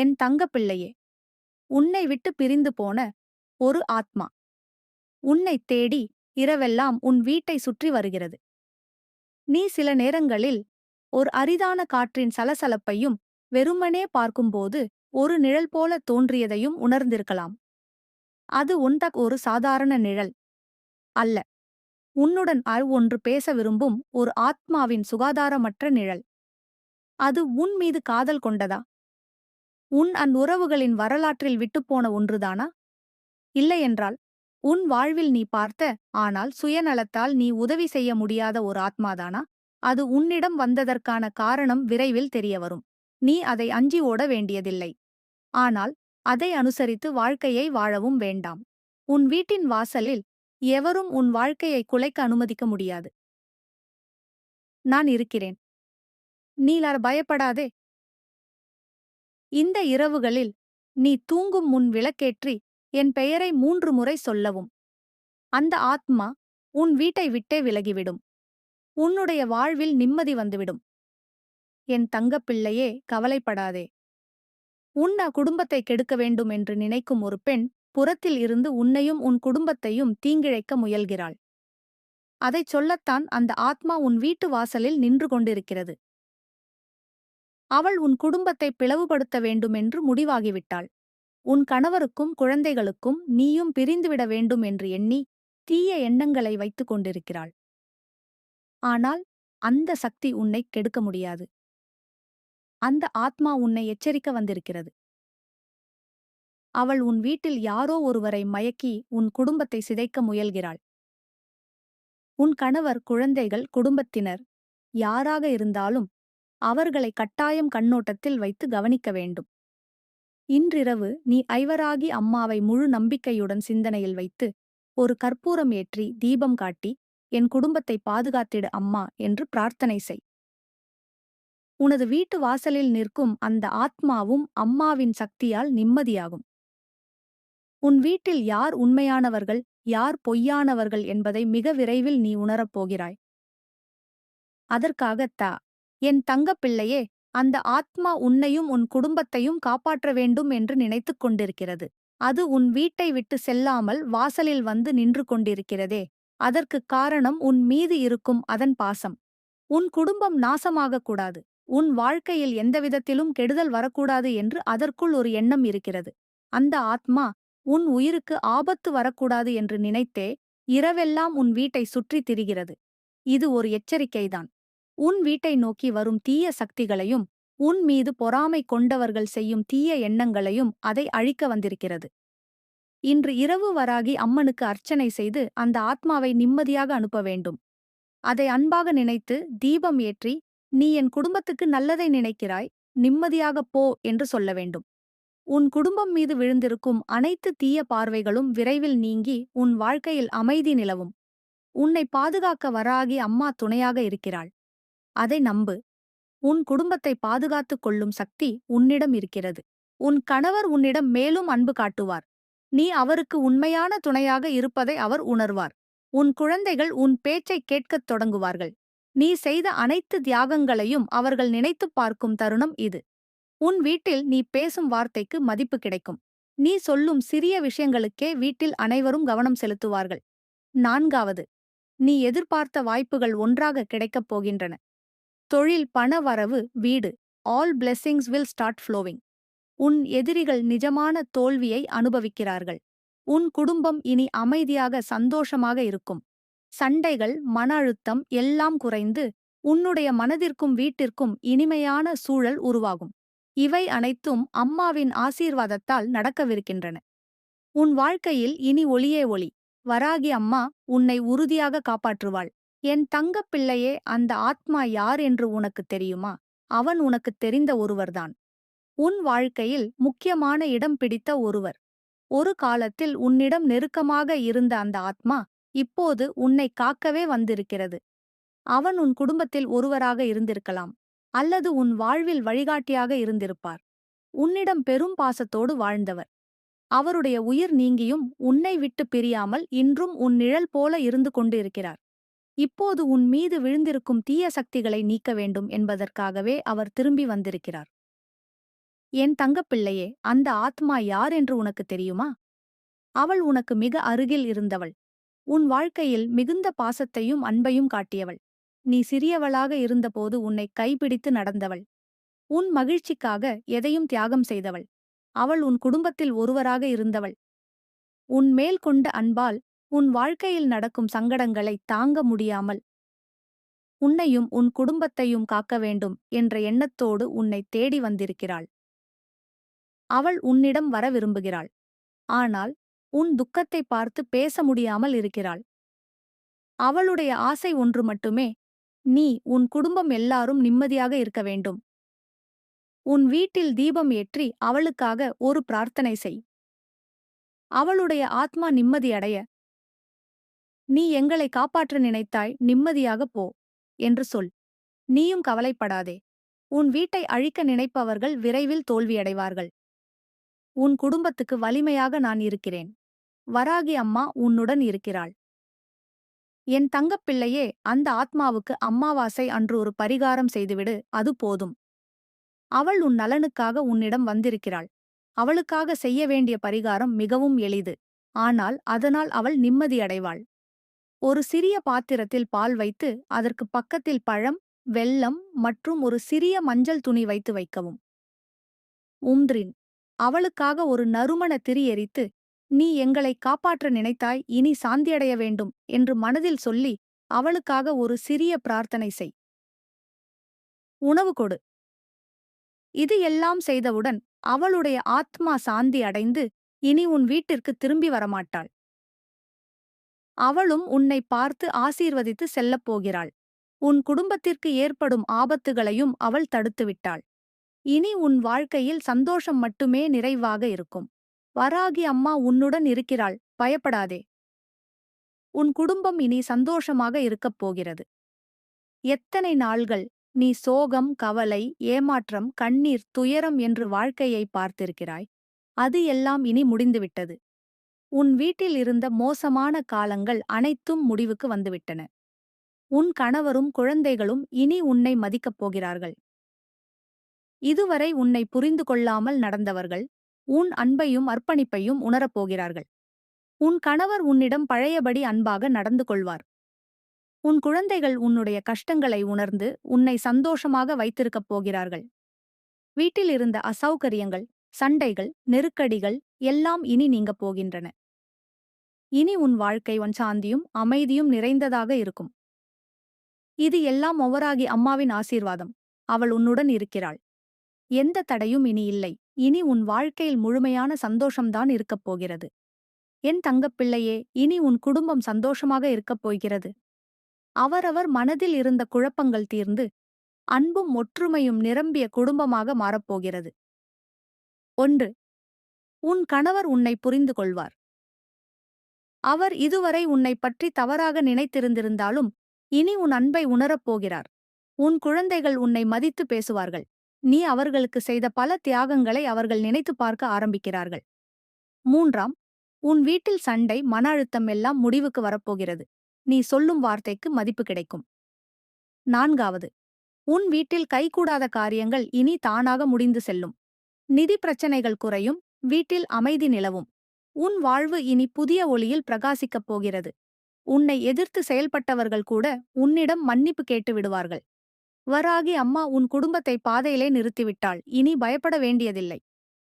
என் தங்கப்பிள்ளையே உன்னை விட்டு பிரிந்து போன ஒரு ஆத்மா. உன்னைத் தேடி இரவெல்லாம் உன் வீட்டை சுற்றி வருகிறது. நீ சில நேரங்களில் ஒரு அரிதான காற்றின் சலசலப்பையும் வெறுமனே பார்க்கும்போது ஒரு நிழல் போல தோன்றியதையும் உணர்ந்திருக்கலாம். அது உன்தக் ஒரு சாதாரண நிழல் அல்ல. உன்னுடன் அல் ஒன்று பேச விரும்பும் ஒரு ஆத்மாவின் சுகாதாரமற்ற நிழல். அது உன் மீது காதல் கொண்டதா? உன் அந் உறவுகளின் வரலாற்றில் விட்டுப்போன ஒன்றுதானா? இல்லையென்றால் உன் வாழ்வில் நீ பார்த்த ஆனால் சுயநலத்தால் நீ உதவி செய்ய முடியாத ஒரு ஆத்மாதானா? அது உன்னிடம் வந்ததற்கான காரணம் விரைவில் தெரியவரும் நீ அதை அஞ்சி ஓட வேண்டியதில்லை. ஆனால் அதை அனுசரித்து வாழ்க்கையை வாழவும் வேண்டாம். உன் வீட்டின் வாசலில் எவரும் உன் வாழ்க்கையை குலைக்க அனுமதிக்க முடியாது. நான் இருக்கிறேன். நீலார் பயப்படாதே. இந்த இரவுகளில் நீ தூங்கும் முன் விளக்கேற்றி என் பெயரை மூன்று முறை சொல்லவும். அந்த ஆத்மா உன் வீட்டை விட்டே விலகிவிடும். உன்னுடைய வாழ்வில் நிம்மதி வந்துவிடும். என் தங்கப்பிள்ளையே கவலைப்படாதே. உன் குடும்பத்தை கெடுக்க வேண்டும் என்று நினைக்கும் ஒரு பெண் புறத்தில் இருந்து உன்னையும் உன் குடும்பத்தையும் தீங்கிழைக்க முயல்கிறாள். அதைச் சொல்லத்தான் அந்த ஆத்மா உன் வீட்டு வாசலில் நின்று கொண்டிருக்கிறது. அவள் உன் குடும்பத்தை பிளவுபடுத்த வேண்டுமென்று முடிவாகிவிட்டாள். உன் கணவருக்கும் குழந்தைகளுக்கும் நீயும் பிரிந்துவிட வேண்டும் என்று எண்ணி தீய எண்ணங்களை வைத்துக் கொண்டிருக்கிறாள். ஆனால் அந்த சக்தி உன்னை கெடுக்க முடியாது. அந்த ஆத்மா உன்னை எச்சரிக்க வந்திருக்கிறது. அவள் உன் வீட்டில் யாரோ ஒருவரை மயக்கி உன் குடும்பத்தை சிதைக்க முயல்கிறாள். உன் கணவர் குழந்தைகள் குடும்பத்தினர் யாராக இருந்தாலும் அவர்களை கட்டாயம் கண்ணோட்டத்தில் வைத்து கவனிக்க வேண்டும். இன்றிரவு நீ ஐவராகி அம்மாவை முழு நம்பிக்கையுடன் சிந்தனையில் வைத்து ஒரு கற்பூரம் ஏற்றி தீபம் காட்டி என் குடும்பத்தை பாதுகாத்திடு அம்மா என்று பிரார்த்தனை செய். உனது வீட்டு வாசலில் நிற்கும் அந்த ஆத்மாவும் அம்மாவின் சக்தியால் நிம்மதியாகும். உன் வீட்டில் யார் உண்மையானவர்கள் யார் பொய்யானவர்கள் என்பதை மிக விரைவில் நீ உணரப் போகிறாய். அதற்காகத் தா என் தங்கப்பிள்ளையே அந்த ஆத்மா உன்னையும் உன் குடும்பத்தையும் காப்பாற்ற வேண்டும் என்று நினைத்துக் கொண்டிருக்கிறது. அது உன் வீட்டை விட்டு செல்லாமல் வாசலில் வந்து நின்று கொண்டிருக்கிறதே. அதற்குக் காரணம் உன் மீது இருக்கும் அதன் பாசம். உன் குடும்பம் நாசமாகக் கூடாது. உன் வாழ்க்கையில் எந்தவிதத்திலும் கெடுதல் வரக்கூடாது என்று அதற்குள் ஒரு எண்ணம் இருக்கிறது. அந்த ஆத்மா உன் உயிருக்கு ஆபத்து வரக்கூடாது என்று நினைத்தே இரவெல்லாம் உன் வீட்டை சுற்றித் திரிகிறது. இது ஒரு எச்சரிக்கைதான். உன் வீட்டை நோக்கி வரும் தீய சக்திகளையும் உன் மீது பொறாமை கொண்டவர்கள் செய்யும் தீய எண்ணங்களையும் அதை அழிக்க வந்திருக்கிறது. இன்று இரவு வராகி அம்மனுக்கு அர்ச்சனை செய்து அந்த ஆத்மாவை நிம்மதியாக அனுப்ப வேண்டும். அதை அன்பாக நினைத்து தீபம் ஏற்றி நீ என் குடும்பத்துக்கு நல்லதை நினைக்கிறாய் நிம்மதியாகப் போ என்று சொல்ல வேண்டும். உன் குடும்பம் மீது விழுந்திருக்கும் அனைத்து தீய பார்வைகளும் விரைவில் நீங்கி உன் வாழ்க்கையில் அமைதி நிலவும். உன்னை பாதுகாக்க வராகி அம்மா துணையாக இருக்கிறாள். அதை நம்பு. உன் குடும்பத்தை பாதுகாத்துக் கொள்ளும் சக்தி உன்னிடம் இருக்கிறது. உன் கணவர் உன்னிடம் மேலும் அன்பு காட்டுவார். நீ அவருக்கு உண்மையான துணையாக இருப்பதை அவர் உணர்வார். உன் குழந்தைகள் உன் பேச்சைக் கேட்கத் தொடங்குவார்கள். நீ செய்த அனைத்து தியாகங்களையும் அவர்கள் நினைத்துப் பார்க்கும் தருணம் இது. உன் வீட்டில் நீ பேசும் வார்த்தைக்கு மதிப்பு கிடைக்கும். நீ சொல்லும் சிறிய விஷயங்களுக்கே வீட்டில் அனைவரும் கவனம் செலுத்துவார்கள். நான்காவது நீ எதிர்பார்த்த வாய்ப்புகள் ஒன்றாக கிடைக்கப் போகின்றன. தொழில் பண வரவு வீடு. All blessings will start flowing உன் எதிரிகள் நிஜமான தோல்வியை அனுபவிக்கிறார்கள். உன் குடும்பம் இனி அமைதியாக சந்தோஷமாக இருக்கும். சண்டைகள் மன அழுத்தம் எல்லாம் குறைந்து உன்னுடைய மனதிற்கும் வீட்டிற்கும் இனிமையான சூழல் உருவாகும். இவை அனைத்தும் அம்மாவின் ஆசீர்வாதத்தால் நடக்கவிருக்கின்றன. உன் வாழ்க்கையில் இனி ஒளியே ஒளி. வராகி அம்மா உன்னை உறுதியாக காப்பாற்றுவாள். என் தங்கப் பிள்ளையே அந்த ஆத்மா யார் என்று உனக்கு தெரியுமா? அவன் உனக்குத் தெரிந்த ஒருவர்தான். உன் வாழ்க்கையில் முக்கியமான இடம் பிடித்த ஒருவர். ஒரு காலத்தில் உன்னிடம் நெருக்கமாக இருந்த அந்த ஆத்மா இப்போது உன்னை காக்கவே வந்திருக்கிறது. அவன் உன் குடும்பத்தில் ஒருவராக இருந்திருக்கலாம் அல்லது உன் வாழ்வில் வழிகாட்டியாக இருந்திருப்பார். உன்னிடம் பெரும் பாசத்தோடு வாழ்ந்தவர். அவருடைய உயிர் நீங்கியும் உன்னை விட்டு பிரியாமல் இன்றும் உன் நிழல் போல இருந்து கொண்டிருக்கிறார். இப்போது உன் மீது விழுந்திருக்கும் தீய சக்திகளை நீக்க வேண்டும் என்பதற்காகவே அவர் திரும்பி வந்திருக்கிறார். என் தங்கப்பிள்ளையே அந்த ஆத்மா யார் என்று உனக்கு தெரியுமா? அவள் உனக்கு மிக அருகில் இருந்தவள். உன் வாழ்க்கையில் மிகுந்த பாசத்தையும் அன்பையும் காட்டியவள். நீ சிறியவளாக இருந்தபோது உன்னை கைப்பிடித்து நடந்தவள். உன் மகிழ்ச்சிக்காக எதையும் தியாகம் செய்தவள். அவள் உன் குடும்பத்தில் ஒருவராக இருந்தவள். உன் மேல் கொண்ட அன்பால் உன் வாழ்க்கையில் நடக்கும் சங்கடங்களை தாங்க முடியாமல் உன்னையும் உன் குடும்பத்தையும் காக்க வேண்டும் என்ற எண்ணத்தோடு உன்னை தேடி வந்திருக்கிறாள். அவள் உன்னிடம் வர விரும்புகிறாள். ஆனால் உன் துக்கத்தை பார்த்து பேச முடியாமல் இருக்கிறாள். அவளுடைய ஆசை ஒன்று மட்டுமே நீ உன் குடும்பம் எல்லாரும் நிம்மதியாக இருக்க வேண்டும். உன் வீட்டில் தீபம் ஏற்றி அவளுக்காக ஒரு பிரார்த்தனை செய். அவளுடைய ஆத்மா நிம்மதியடைய நீ எங்களை காப்பாற்ற நினைத்தாய் நிம்மதியாக போ என்று சொல். நீயும் கவலைப்படாதே. உன் வீட்டை அழிக்க நினைப்பவர்கள் விரைவில் தோல்வியடைவார்கள். உன் குடும்பத்துக்கு வலிமையாக நான் இருக்கிறேன். வராகி அம்மா உன்னுடன் இருக்கிறாள். என் தங்கப்பிள்ளையே அந்த ஆத்மாவுக்கு அம்மாவாசை அன்று ஒரு பரிகாரம் செய்துவிடு அது போதும். அவள் உன் நலனுக்காக உன்னிடம் வந்திருக்கிறாள். அவளுக்காக செய்ய வேண்டிய பரிகாரம் மிகவும் எளிது. ஆனால் அதனால் அவள் நிம்மதியடைவாள். ஒரு சிறிய பாத்திரத்தில் பால் வைத்து அதற்கு பக்கத்தில் பழம் வெல்லம் மற்றும் ஒரு சிறிய மஞ்சள் துணி வைத்து வைக்கவும். உம்த்ரின் அவளுக்காக ஒரு நறுமண திரி எரித்து நீ எங்களை காப்பாற்ற நினைத்தாய் இனி சாந்தியடைய வேண்டும் என்று மனதில் சொல்லி அவளுக்காக ஒரு சிறிய பிரார்த்தனை செய். உணவு கொடு. இது எல்லாம் செய்தவுடன் அவளுடைய ஆத்மா சாந்தி அடைந்து இனி உன் வீட்டிற்கு திரும்பி வரமாட்டாள். அவளும் உன்னை பார்த்து ஆசீர்வதித்து செல்லப் போகிறாள். உன் குடும்பத்திற்கு ஏற்படும் ஆபத்துகளையும் அவள் தடுத்துவிட்டாள் இனி உன் வாழ்க்கையில் சந்தோஷம் மட்டுமே நிறைவாக இருக்கும். வராகி அம்மா உன்னுடன் இருக்கிறாள். பயப்படாதே. உன் குடும்பம் இனி சந்தோஷமாக இருக்கப் போகிறது. எத்தனை நாள்கள் நீ சோகம் கவலை ஏமாற்றம் கண்ணீர் துயரம் என்று வாழ்க்கையை பார்த்திருக்கிறாய். அது எல்லாம் இனி முடிந்துவிட்டது. உன் வீட்டில் இருந்த மோசமான காலங்கள் அனைத்தும் முடிவுக்கு வந்துவிட்டன. உன் கணவரும் குழந்தைகளும் இனி உன்னை மதிக்கப் போகிறார்கள். இதுவரை உன்னை புரிந்து கொள்ளாமல் நடந்தவர்கள் உன் அன்பையும் அர்ப்பணிப்பையும் உணரப்போகிறார்கள் உன் கணவர் உன்னிடம் பழையபடி அன்பாக நடந்து கொள்வார். உன் குழந்தைகள் உன்னுடைய கஷ்டங்களை உணர்ந்து உன்னை சந்தோஷமாக வைத்திருக்கப் போகிறார்கள். வீட்டில் இருந்த அசௌகரியங்கள் சண்டைகள் நெருக்கடிகள் எல்லாம் இனி நீங்கப் போகின்றன. இனி உன் வாழ்க்கை உன் சாந்தியும் அமைதியும் நிறைந்ததாக இருக்கும். இது எல்லாம் ஒவ்வொராகி அம்மாவின் ஆசீர்வாதம். அவள் உன்னுடன் இருக்கிறாள். எந்த தடையும் இனி இல்லை. இனி உன் வாழ்க்கையில் முழுமையான சந்தோஷம்தான் இருக்கப் போகிறது. என் தங்கப்பிள்ளையே இனி உன் குடும்பம் சந்தோஷமாக இருக்கப் போகிறது. அவரவர் மனதில் இருந்த குழப்பங்கள் தீர்ந்து அன்பும் ஒற்றுமையும் நிரம்பிய குடும்பமாக மாறப்போகிறது ஒன்று உன் கணவர் உன்னை புரிந்து கொள்வார் அவர் இதுவரை உன்னை பற்றி தவறாக நினைத்திருந்திருந்தாலும் இனி உன் அன்பை உணரப் போகிறார். உன் குழந்தைகள் உன்னை மதித்து பேசுவார்கள். நீ அவர்களுக்கு செய்த பல தியாகங்களை அவர்கள் நினைத்து பார்க்க ஆரம்பிக்கிறார்கள். மூன்றாம் உன் வீட்டில் சண்டை மன அழுத்தம் எல்லாம் முடிவுக்கு வரப்போகிறது. நீ சொல்லும் வார்த்தைக்கு மதிப்பு கிடைக்கும். நான்காவது உன் வீட்டில் கைகூடாத காரியங்கள் இனி தானாக முடிந்து செல்லும். நிதி பிரச்சனைகள் குறையும் வீட்டில் அமைதி நிலவும். உன் வாழ்வு இனி புதிய ஒளியில் பிரகாசிக்கப் போகிறது. உன்னை எதிர்த்து செயல்பட்டவர்கள் கூட உன்னிடம் மன்னிப்பு கேட்டு விடுவார்கள். வராகி அம்மா உன் குடும்பத்தை பாதையிலே நிறுத்திவிட்டாள். இனி பயப்பட வேண்டியதில்லை.